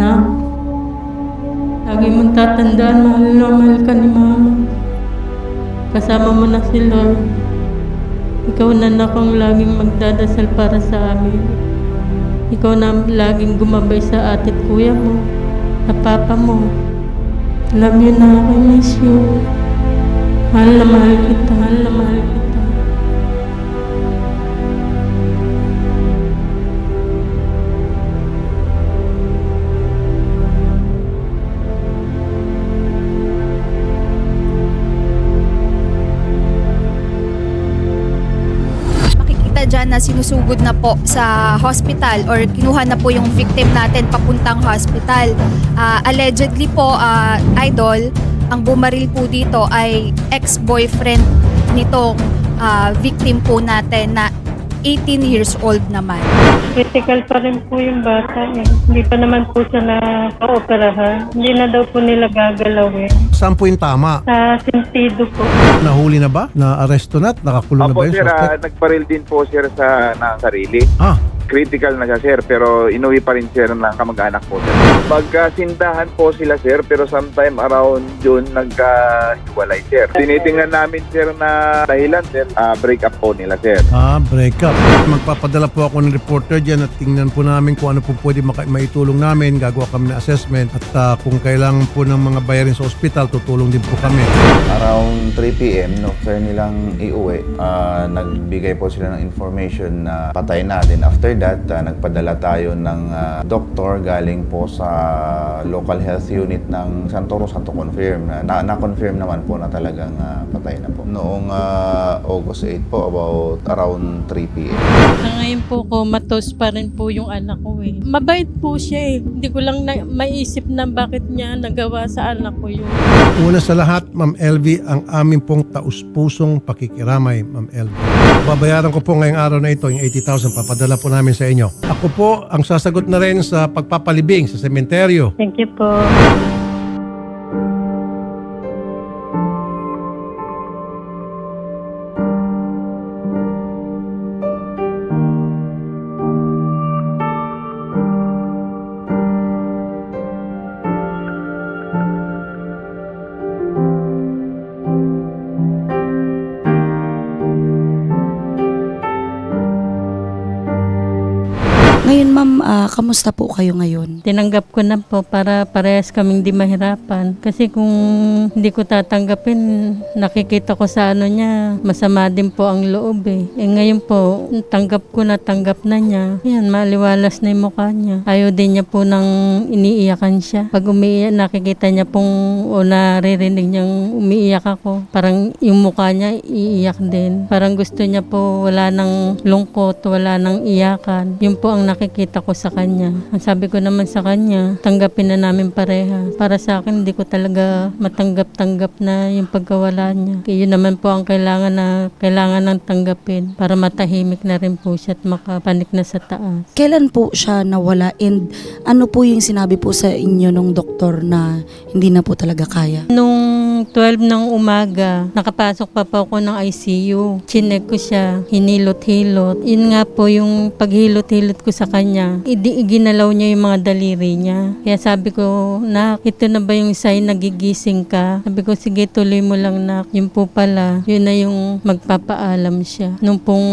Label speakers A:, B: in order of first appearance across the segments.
A: Na, lagi mong tatandaan, mahal na mahal ka ni Mama. Kasama mo na si Lord. Ikaw na na kung laging magdadasal para sa amin. Ikaw na laging gumabay sa ate at kuya mo, sa papa mo. Love you na, I miss you. Mahal na mahal kita, mahal na mahal kita.
B: Dyan na sinusugod na po sa hospital or kinuha na po yung victim natin papuntang hospital. Ah, allegedly po, ah, idol, ang bumaril po dito ay ex-boyfriend nitong ah, victim po natin na 18 years old naman.
A: Critical pa rin po yung bata eh. Hindi pa naman po siya na-operahan. Hindi na daw po nila gagalawin.
C: Saan po yung tama?
A: Sa sentido po.
C: Nahuli na ba? Na-aresto na? at Nakakulong na
D: Opo
C: ba yung
D: sir, ah,
C: suspect?
D: nagbaril din po sir sa na sarili.
C: Ah,
D: Critical na siya sir, pero inuwi pa rin sir ng kamag-anak po sir. Magkasintahan po sila sir, pero sometime around June nagkahiwalay sir. Tinitingnan namin sir na dahilan sir, ah, break up po nila sir.
C: ah, break up. Magpapadala po ako ng reporter dyan at tingnan po namin kung ano po pwede maka- maitulong namin. Gagawa kami ng assessment at ah, kung kailangan po ng mga bayarin sa ospital, tutulong din po kami.
E: Around 3 p.m. no, after nilang iuwi, ah, nagbigay po sila ng information na patay na. Then after that, ah, nagpadala tayo ng ah, doktor galing po sa local health unit ng Santoro Santo Confirm. Na, na, na-confirm naman po na talagang ah, patay na po. Noong ah, August 8 po, about around 3 p.m.
A: Ngayon po ko, matos pa rin po yung anak ko eh. Mabait po siya eh. Hindi ko lang na, maisip na bakit niya nagawa sa anak ko yun.
C: Una sa lahat, Ma'am LV, ang aming pong taus-pusong pakikiramay, Ma'am LV. Babayaran ko po ngayong araw na ito, yung 80,000, papadala po namin sa inyo. Ako po ang sasagot na rin sa pagpapalibing sa sementeryo.
A: Thank you po.
F: Kamusta po kayo ngayon?
A: Tinanggap ko na po para parehas kaming di mahirapan. Kasi kung hindi ko tatanggapin, nakikita ko sa ano niya, masama din po ang loob eh. Eh ngayon po, tanggap ko na tanggap na niya. Yan, maliwalas na yung mukha niya. Ayaw din niya po nang iniiyakan siya. Pag umiiyak, nakikita niya pong o naririnig niyang umiiyak ako. Parang yung mukha niya iiyak din. Parang gusto niya po wala nang lungkot, wala nang iyakan. Yun po ang nakikita ko sa kanya. Ang sabi ko naman sa kanya, tanggapin na namin pareha. Para sa akin, hindi ko talaga matanggap-tanggap na yung pagkawala niya. Kaya yun naman po ang kailangan na kailangan ng tanggapin para matahimik na rin po siya at makapanik na sa taas.
F: Kailan po siya nawala and ano po yung sinabi po sa inyo nung doktor na hindi na po talaga kaya?
A: Nung 12 ng umaga, nakapasok pa po ako ng ICU. Chinek ko siya, hinilot-hilot. Yun nga po yung paghilot-hilot ko sa kanya. Idi niya yung mga daliri niya. Kaya sabi ko, nak, ito na ba yung sign nagigising ka? Sabi ko, sige, tuloy mo lang, nak. Yun po pala, yun na yung magpapaalam siya. Nung pong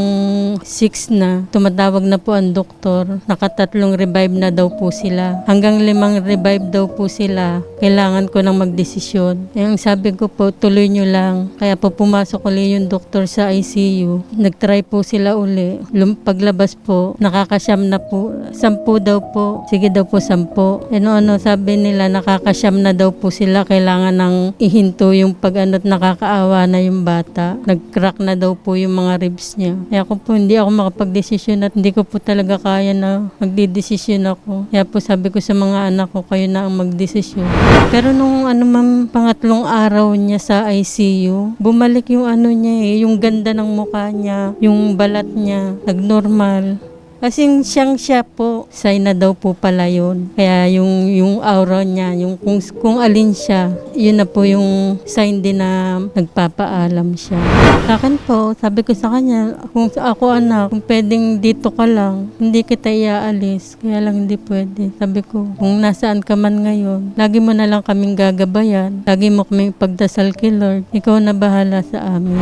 A: 6 na, tumatawag na po ang doktor. Nakatatlong revive na daw po sila. Hanggang limang revive daw po sila. Kailangan ko nang magdesisyon. Eh, ang sabi ko po, tuloy nyo lang. Kaya po pumasok uli yung doktor sa ICU. Nagtry po sila uli. Lum- paglabas po, nakakasyam na po. Sampu daw po. Sige daw po, sampu. Eh no, ano, sabi nila, nakakasyam na daw po sila. Kailangan nang ihinto yung pag ano't nakakaawa na yung bata. Nag-crack na daw po yung mga ribs niya. Kaya ako po, hindi ako makapag-desisyon at hindi ko po talaga kaya na magdidesisyon ako. Kaya po sabi ko sa mga anak ko, kayo na ang magdesisyon. Pero nung ano ma'am, pangatlong araw niya sa ICU, bumalik yung ano niya eh, yung ganda ng mukha niya, yung balat niya, nagnormal. Kasi siyang siya po, sign na daw po pala yun. Kaya yung, yung aura niya, yung kung, kung alin siya, yun na po yung sign din na nagpapaalam siya. Sa akin po, sabi ko sa kanya, kung ako anak, kung pwedeng dito ka lang, hindi kita iaalis. Kaya lang hindi pwede. Sabi ko, kung nasaan ka man ngayon, lagi mo na lang kaming gagabayan. Lagi mo kaming pagdasal kay Lord. Ikaw na bahala sa amin.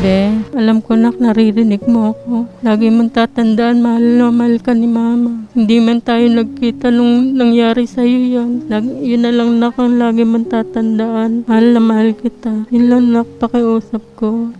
A: Be, alam ko nak, naririnig mo ako. Lagi mong tatandaan, mahal na mahal ka ni mama. Hindi man tayo nagkita nung nangyari sa'yo yan. Lagi, yun na lang nak ang lagi mong tatandaan. Mahal na mahal kita. Yun lang nak, pakiusap ko.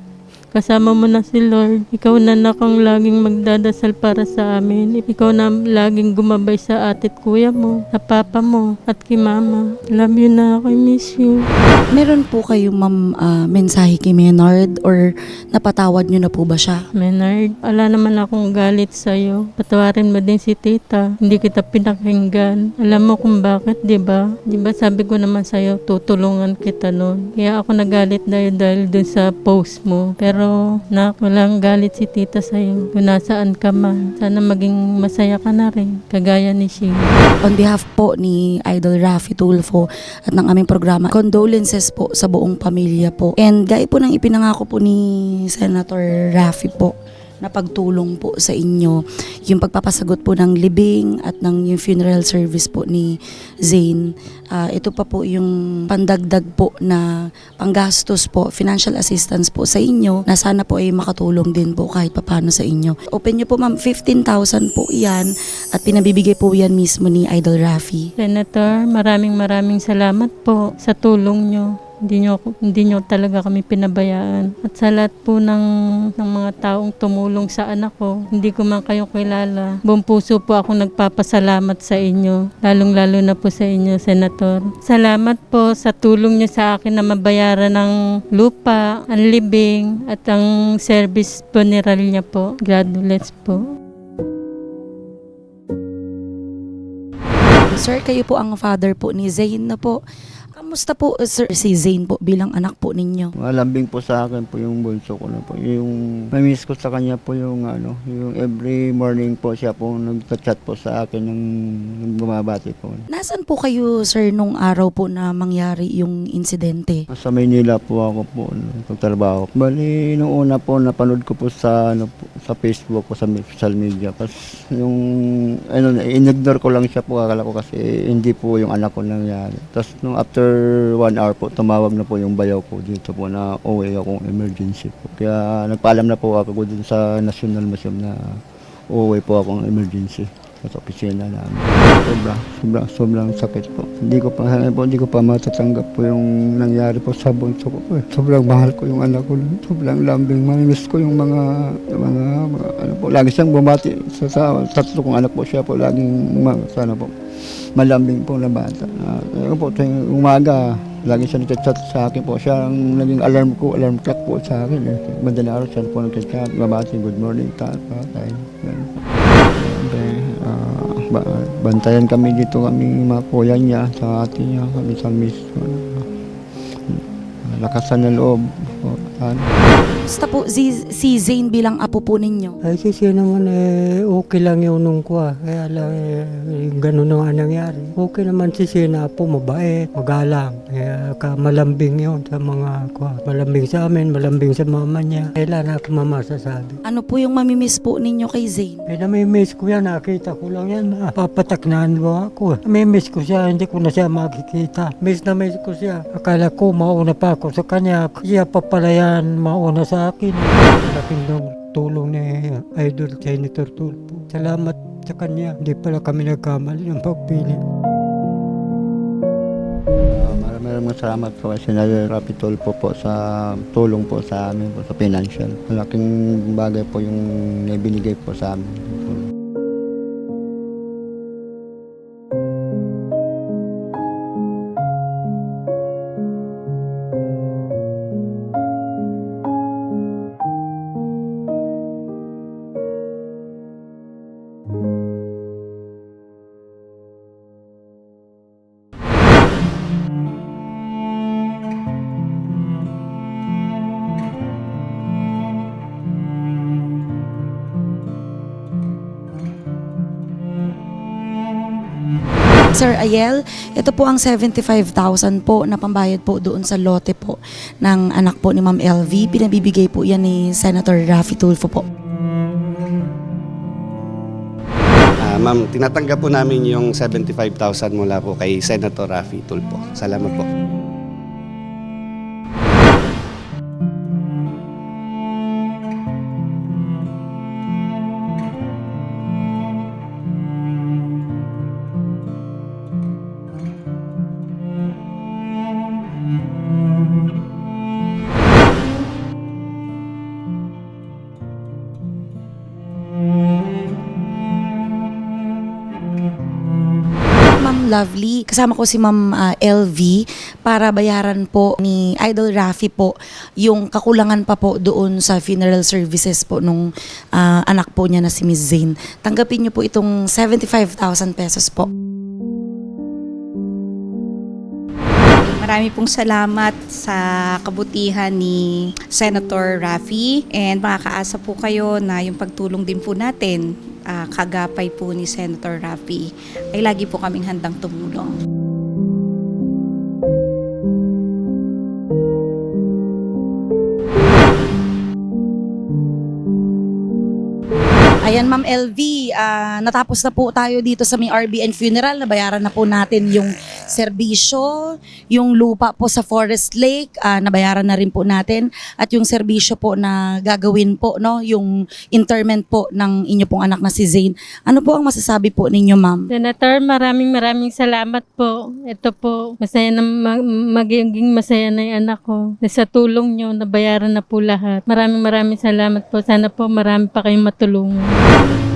A: Kasama mo na si Lord. Ikaw na nak ang laging magdadasal para sa amin. Ikaw na laging gumabay sa atit kuya mo, sa papa mo, at kay mama. Love you na ako. I miss you.
F: Meron po kayo ma'am ah, mensahe kay Maynard or napatawad nyo na po ba siya?
A: Menard, ala naman akong galit sa'yo. Patawarin mo din si tita. Hindi kita pinakinggan. Alam mo kung bakit, di ba? Di ba sabi ko naman sa'yo, tutulungan kita noon. Kaya ako nagalit dahil, dahil dun sa post mo. Pero, nak, walang galit si tita sa'yo. Kung nasaan ka man, sana maging masaya ka na rin. Kagaya ni Sheila.
F: On behalf po ni Idol Rafi Tulfo at ng aming programa, condolences po sa buong pamilya po. And gaya po ng ipinangako po ni Senator Rafi po na pagtulong po sa inyo yung pagpapasagot po ng libing at ng yung funeral service po ni Zane. Ah, ito pa po yung pandagdag po na panggastos po, financial assistance po sa inyo na sana po ay makatulong din po kahit papano sa inyo. Open nyo po ma'am, 15,000 po yan at pinabibigay po yan mismo ni Idol Rafi.
A: Senator, maraming maraming salamat po sa tulong nyo. Hindi nyo, hindi nyo talaga kami pinabayaan. At sa lahat po ng, ng mga taong tumulong sa anak ko, hindi ko man kayo kilala. Buong puso po ako nagpapasalamat sa inyo. Lalong-lalo na po sa inyo, Senator. Salamat po sa tulong nyo sa akin na mabayaran ng lupa, ang libing, at ang service funeral niya po. Bless po.
F: Sir, kayo po ang father po ni Zane na po. Kamusta po, sir, si Zane po bilang anak po ninyo?
G: Malambing po sa akin po yung bunso ko na po. Yung mamiss ko sa kanya po yung ano, yung every morning po siya po nagchat po sa akin ng, ng bumabati po.
F: Nasaan po kayo, sir, nung araw po na mangyari yung insidente?
G: Sa Maynila po ako po nagtatrabaho. Bali, nung una po napanood ko po sa ano po, sa Facebook po sa social media. Tapos yung ano, in-ignore ko lang siya po akala ko kasi hindi po yung anak ko nangyari. Tapos nung after one hour po tumawag na po yung bayaw ko dito po na uwi akong emergency po. Kaya nagpaalam na po ako dun sa National Museum na uuwi po akong emergency sa opisina namin. Sobra, sobra, sobrang sakit po. Hindi ko pa, po, hindi ko pa matatanggap po yung nangyari po sa bunso ko po. eh. Sobrang mahal ko yung anak ko. Sobrang lambing. Mamimiss ko yung mga, mga, mga ano po. Lagi siyang bumati sa, sa tatlo kong anak po siya po. Laging, sana po, malambing po na bata. Uh, po, tuwing umaga, lagi siya nagchat sa akin po. Siya ang naging alarm ko, alarm clock po sa akin. Eh. Madaling araw siya po nagchat, mabati, good morning, tatay. Ganun ba- bantayan kami dito kami mga kuya niya sa ate niya kami sa miss lakasan ng loob po. Ano?
F: Kamusta po si, si Zane bilang apo po ninyo?
H: Ay, kasi naman eh, okay lang yun nung ko ah. Kaya lang eh, yung ganun na nga nangyari. Okay naman si Sina po, mabait, magalang. Kaya ka, malambing yun sa mga ko. Malambing sa amin, malambing sa mama niya. Kailan ako mamasasabi.
F: Ano po yung mamimiss po ninyo kay Zane?
H: Eh, namimiss ko yan, nakita ko lang yan. Ah, papataknahan mo ako. Namimiss ko siya, hindi ko na siya makikita. Miss na miss ko siya. Akala ko mauna pa ako sa kanya. Siya pa pala yan, mauna sa akin. Laking ng tulong ni Idol Senator Tulpo. Salamat sa kanya. Hindi pala kami nagkamali ng pagpili.
G: Uh, maraming maraming salamat po kasi Rapitol po po sa tulong po sa amin po sa financial. Malaking bagay po yung naibinigay po sa amin.
F: Sir Ayel, ito po ang 75,000 po na pambayad po doon sa lote po ng anak po ni Ma'am LV. Pinabibigay po yan ni Senator Raffy Tulfo po.
I: Ah, ma'am, tinatanggap po namin yung 75,000 mula po kay Senator Raffy Tulpo. Salamat po.
F: Lovely, kasama ko si Ma'am ah, LV para bayaran po ni Idol Raffy po yung kakulangan pa po doon sa funeral services po nung ah, anak po niya na si Miss Zane. Tanggapin niyo po itong 75,000 pesos po.
J: Marami pong salamat sa kabutihan ni Senator Raffy and makakaasa po kayo na yung pagtulong din po natin ah, kagapay po ni Senator Raffy ay lagi po kaming handang tumulong.
F: Ayan Ma'am LV, ah, natapos na po tayo dito sa may RBN Funeral. Nabayaran na po natin yung serbisyo, yung lupa po sa Forest Lake, ah, nabayaran na rin po natin. At yung serbisyo po na gagawin po, no, yung interment po ng inyo pong anak na si Zane. Ano po ang masasabi po ninyo Ma'am?
A: Senator, maraming maraming salamat po. Ito po, masaya na ma- magiging masaya na yung anak ko. Sa tulong nyo, nabayaran na po lahat. Maraming maraming salamat po. Sana po marami pa kayong matulungan.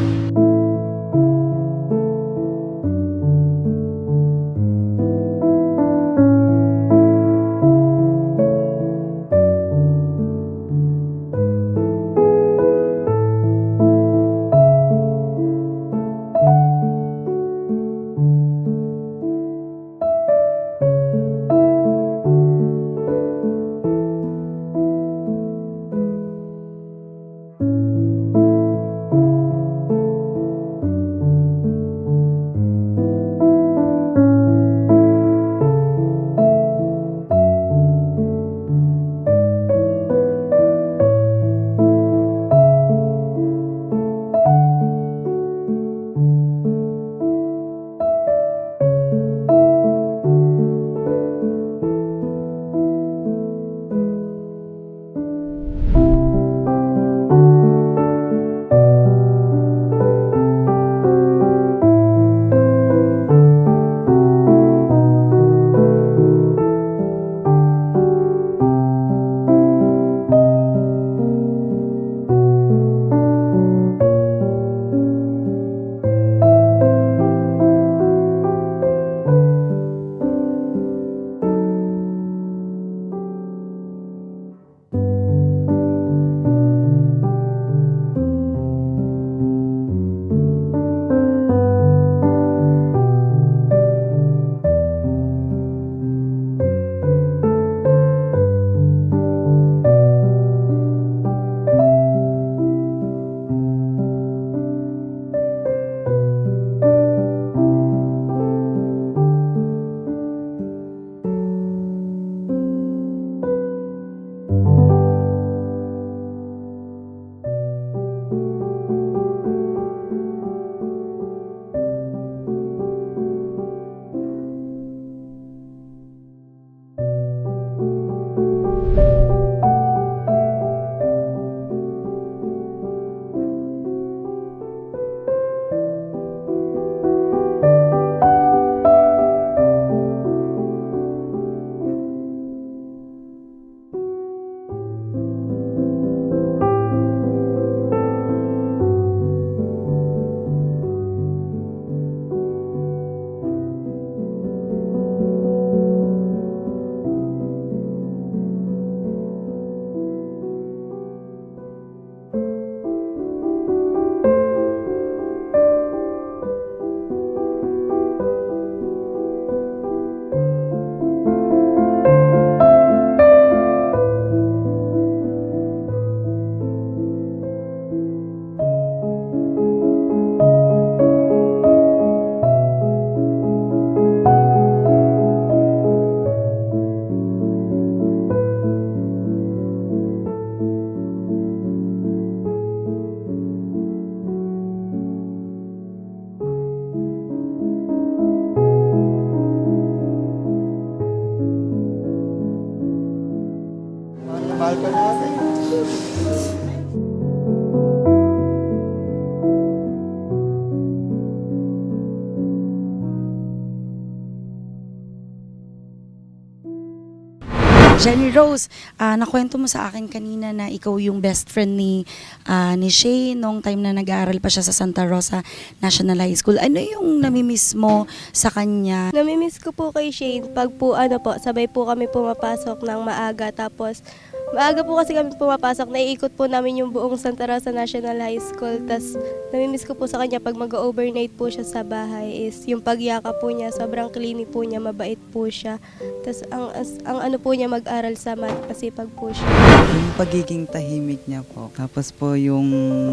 F: Jenny Rose, ah, nakwento mo sa akin kanina na ikaw yung best friend ni ah, ni Shay nung time na nag-aaral pa siya sa Santa Rosa National High School. Ano yung namimiss mo sa kanya?
K: Namimiss ko po kay Shane pag po ano po, sabay po kami pumapasok ng maaga tapos maaga po kasi kami pumapasok, naiikot po namin yung buong Santa Rosa National High School. Tapos namimiss ko po sa kanya pag mag-overnight po siya sa bahay is yung pagyaka po niya, sobrang clean po niya, mabait po siya. Tapos ang, as- ang ano po niya mag-aral sa math, masipag po siya.
L: Yung pagiging tahimik niya po. Tapos po yung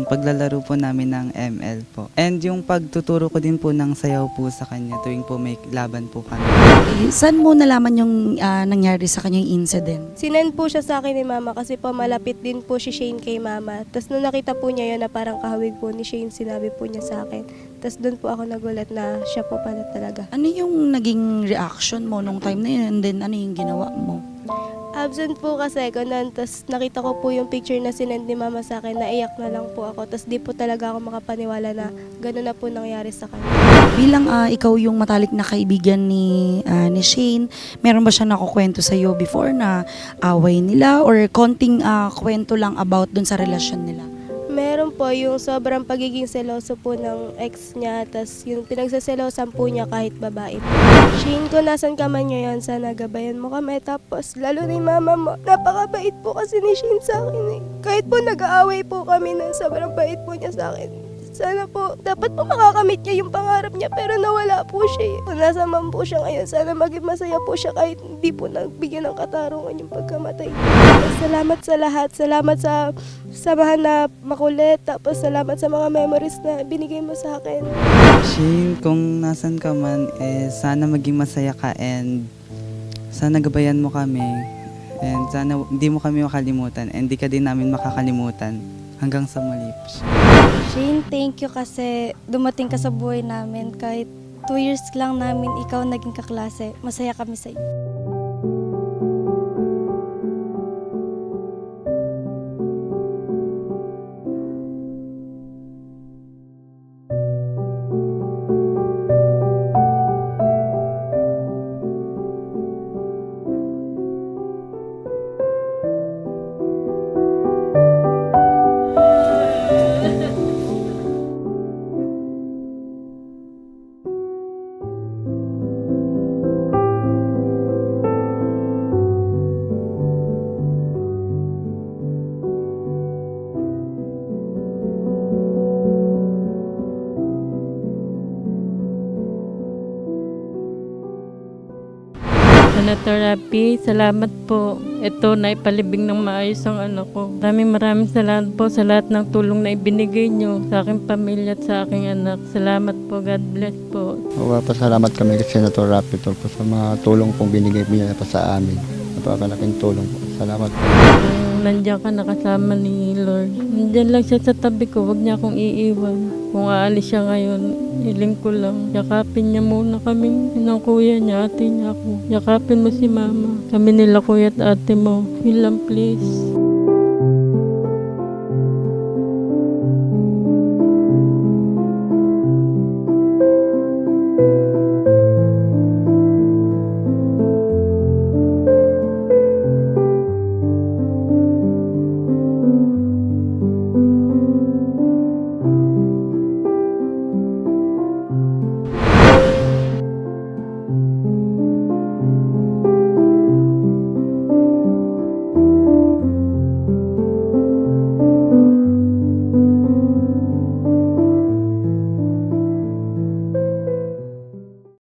L: paglalaro po namin ng ML po. And yung pagtuturo ko din po ng sayaw po sa kanya tuwing po may laban po kami.
F: Eh, Saan mo nalaman yung ah, nangyari sa kanyang incident?
K: Sinend po siya sa akin mama kasi po malapit din po si Shane kay mama. Tapos nung nakita po niya yun na parang kahawig po ni Shane, sinabi po niya sa akin. Tapos doon po ako nagulat na siya po pala talaga.
F: Ano yung naging reaction mo nung time na yun? And then ano yung ginawa mo?
K: Absent po kasi ako nun, tapos nakita ko po yung picture na sinend ni mama sa akin, naiyak na lang po ako. Tapos di po talaga ako makapaniwala na gano'n na po nangyari sa kanya.
F: Bilang ah, ikaw yung matalik na kaibigan ni ah, ni Shane, meron ba siya nakukwento sa iyo before na away nila or konting ah, kwento lang about dun sa relasyon nila?
K: Po yung sobrang pagiging seloso po ng ex niya, tapos yung pinagsaselosan po niya kahit babae. Shane, kung nasan ka man ngayon, sana gabayan mo kami. Tapos, lalo yung mama mo, napakabait po kasi ni Shane sa akin eh. Kahit po nag-aaway po kami na sobrang bait po niya sa akin. Sana po, dapat po makakamit niya yung pangarap niya pero nawala po siya eh. Nasa man po siya ngayon, sana maging masaya po siya kahit hindi po nagbigyan ng katarungan yung pagkamatay. Salamat sa lahat. Salamat sa samahan na makulit. Tapos salamat sa mga memories na binigay mo sa akin.
L: Shane, kung nasan ka man, eh, sana maging masaya ka and sana gabayan mo kami. And sana hindi mo kami makalimutan and di ka din namin makakalimutan hanggang sa muli.
K: Shane, thank you kasi dumating ka sa buhay namin. Kahit two years lang namin ikaw naging kaklase. Masaya kami sa iyo.
A: Senator Rapi, salamat po. Ito na ipalibing ng maayos ang anak ko. Maraming maraming salamat po sa lahat ng tulong na ibinigay nyo sa aking pamilya at sa aking anak. Salamat po. God bless po.
G: Pasalamat kami kay Senator Rapi po sa mga tulong pong binigay niya pa sa amin. Napakalaking tulong po. Salamat po.
A: Nandiyan ka nakasama ni Lord, nandiyan lang siya sa tabi ko. Huwag niya akong iiwan. Kung aalis siya ngayon, iling ko lang. Yakapin niya muna kami ng kuya niya, ate niya ako. Yakapin mo si mama. Kami nila kuya at ate mo. Lang please.